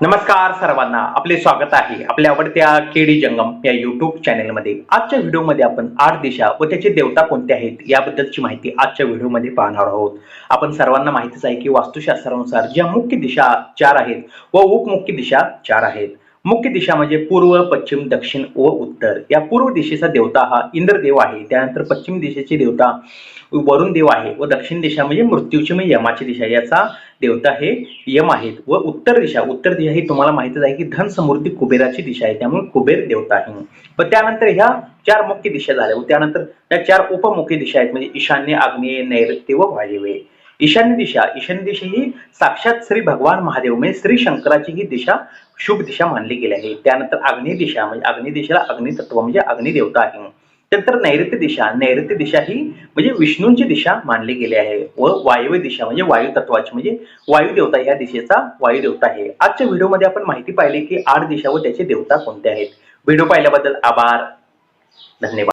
नमस्कार सर्वांना आपले स्वागत आहे आपल्या आवडत्या केडी जंगम या युट्यूब चॅनेलमध्ये आजच्या व्हिडिओमध्ये आपण आठ दिशा व त्याचे देवता कोणते आहेत याबद्दलची माहिती आजच्या व्हिडिओमध्ये पाहणार आहोत. आपण सर्वांना माहितीच आहे की वास्तुशास्त्रानुसार ज्या मुख्य दिशा चार आहेत व उपमुख्य दिशा चार आहेत. मुख्य दिशा म्हणजे पूर्व पश्चिम दक्षिण व उत्तर. या पूर्व दिशेचा देवता हा इंद्रदेव आहे. त्यानंतर पश्चिम दिशेची देवता वरुण देव आहे व दक्षिण दिशा म्हणजे मृत्यूची म्हणजे यमाची दिशा. याचा देवता हे यम आहेत व उत्तर दिशा. उत्तर दिशा ही तुम्हाला माहितच आहे की धन समृद्धी कुबेराची दिशा आहे. त्यामुळे कुबेर देवता आहे. व त्यानंतर ह्या चार मुख्य दिशा झाल्या व त्यानंतर त्या चार उपमुख्य दिशा आहेत. म्हणजे ईशान्य आग्नेय नैऋत्य व वायव्य. ईशान्य दिशा. ईशान्य दिशा ही साक्षात श्री भगवान महादेव म्हणजे श्री शंकराची ही दिशा शुभ दिशा मानली गेली आहे. त्यानंतर अग्नि दिशा म्हणजे आग्नेय दिशेला अग्नितत्व म्हणजे अग्निदेवता आहे. त्यानंतर नैऋत्य दिशा नैऋत्य दिशा ही म्हणजे विष्णूंची दिशा मानली गेली आहे. व वायव्य दिशा म्हणजे वायू तत्वाची म्हणजे वायू देवता ह्या दिशेचा वायुदेवता आहे. आजच्या व्हिडिओमध्ये आपण माहिती पाहिली की आठ दिशा व त्याचे देवता कोणते आहेत. व्हिडिओ पाहिल्याबद्दल आभार. धन्यवाद.